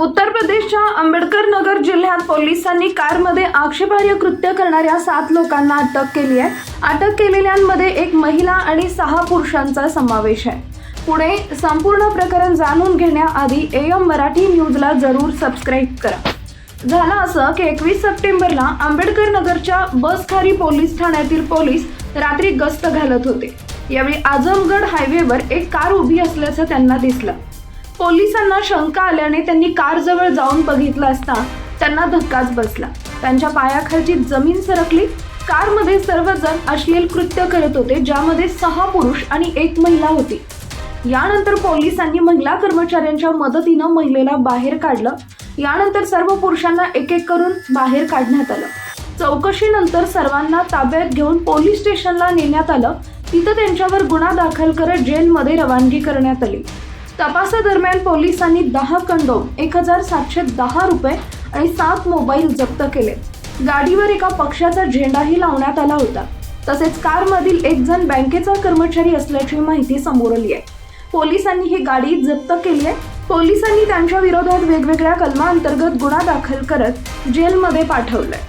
उत्तर प्रदेशच्या आंबेडकर नगर जिल्ह्यात पोलिसांनी कारमध्ये आक्षेपार्ह कृत्य करणाऱ्या सात लोकांना अटक केली आहे. अटक केलेल्यांमध्ये एक महिला आणि सहा पुरुषांचा समावेश आहे. पुढे संपूर्ण प्रकरण जाणून घेण्याआधी एम मराठी न्यूजला जरूर सबस्क्राईब करा. झालं असं की एकवीस सप्टेंबरला आंबेडकर नगरच्या बसखारी पोलीस ठाण्यातील पोलीस रात्री गस्त घालत होते. यावेळी आजमगड हायवेवर एक कार उभी असल्याचं त्यांना दिसलं. पोलिसांना शंका आल्याने त्यांनी कारजवळ जाऊन बघितलं असता त्यांना धक्काच बसला. त्यांच्या पायाखालची जमीन सरकली. कारमध्ये सर्वजण अश्लील कृत्य करत होते ज्यामध्ये सहा पुरुष आणि एक महिला होती. यानंतर पोलिसांनी महिला कर्मचाऱ्यांच्या मदतीनं महिलेला बाहेर काढलं. यानंतर सर्व पुरुषांना एक एक करून बाहेर काढण्यात आलं. चौकशीनंतर सर्वांना ताब्यात घेऊन पोलीस स्टेशनला नेण्यात आलं. तिथं त्यांच्यावर गुन्हा दाखल करत जेलमध्ये रवानगी करण्यात आली. तपासादरम्यान पोलिसांनी दहा कंडोम एक हजार सातशे दहा रुपये आणि सात मोबाईल जप्त केले. गाडीवर एका पक्षाचा झेंडाही लावण्यात आला होता. तसेच कारमधील एक जण बँकेचा कर्मचारी असल्याची माहिती समोर आली आहे. पोलिसांनी ही गाडी जप्त केली आहे. पोलिसांनी त्यांच्या विरोधात वेगवेगळ्या कलमांतर्गत गुन्हा दाखल करत जेलमध्ये पाठवलंय.